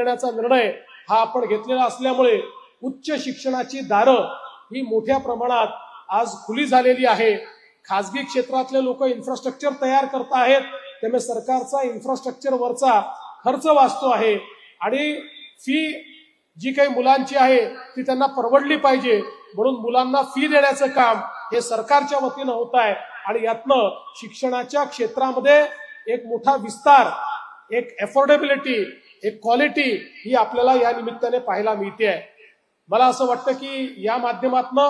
देण्याचा निर्णय हा आपण घेतलेला असल्यामुळे उच्च शिक्षणाची दारं ही मोठ्या प्रमाणात आज खुली झालेली आहे. खाजगी क्षेत्रातले लोक इन्फ्रास्ट्रक्चर तयार करत आहेत. त्यामुळे सरकारचा इन्फ्रास्ट्रक्चर वरचा खर्च वाचतो आहे. आणि फी जी काही मुलांची आहे ती त्यांना परवडली पाहिजे. म्हणून मुलांना फी देण्याचं काम हे सरकारच्या वतीनं होत आहे. आणि यातनं शिक्षणाच्या क्षेत्रामध्ये एक मोठा विस्तार एक अफोर्डेबिलिटी एक क्वालिटी ही आपल्याला या निमित्ताने पाहायला मिळते आहे. मला असं वाटतं की या माध्यमातनं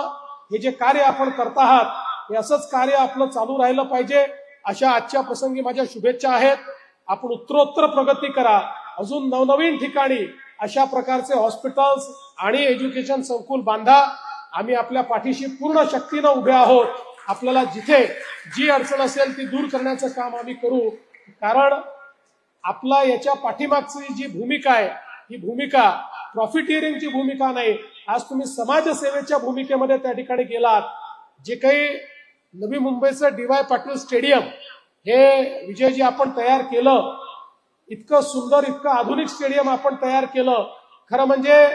हे जे कार्य आपण करत आहात हे असंच कार्य आपलं चालू राहिलं पाहिजे. अशा आजच्या प्रसंगी माझ्या शुभेच्छा आहेत. आपण उत्तरोत्तर प्रगती करा. अजून नवनवीन ठिकाणी अशा प्रकारचे हॉस्पिटल्स आणि एज्युकेशन संकुल बांधा. आम्ही आपल्या पाठीशी पूर्ण शक्तीनं उभे आहोत. आपल्याला जिथे जी अडचण असेल ती दूर करण्याचं काम आम्ही करू. कारण आपला याच्या पाठीमागची जी भूमिका आहे ही भूमिका प्रॉफिटिअरिंगची भूमिका नाही. आज तुम्ही समाजसेवेच्या भूमिकेमध्ये त्या ठिकाणी गेलात. जे काही नवी मुंबईचं डीवाय पाटील स्टेडियम हे विजयजी आपण तयार केलं. इतकं सुंदर इतकं आधुनिक स्टेडियम आपण तयार केलं. खरं म्हणजे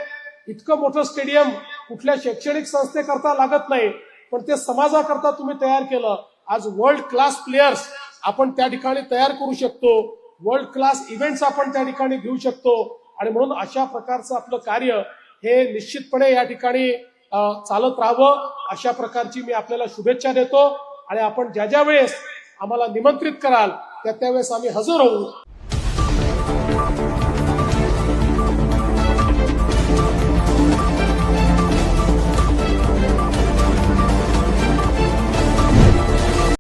इतकं मोठं स्टेडियम कुठल्या शैक्षणिक संस्थेकरता लागत नाही पण ते समाजाकरता तुम्ही तयार केलं. आज वर्ल्ड क्लास प्लेयर्स आपण त्या ठिकाणी तयार करू शकतो. वर्ल्ड क्लास इव्हेंट्स आपण त्या ठिकाणी घेऊ शकतो. आणि म्हणून अशा प्रकारचं आपलं कार्य हे निश्चितपणे या ठिकाणी चालत राहावं. अशा प्रकारची मी आपल्याला शुभेच्छा देतो. आणि आपण ज्या ज्या वेळेस आम्हाला निमंत्रित कराल त्या त्यावेळेस आम्ही हजर होऊ.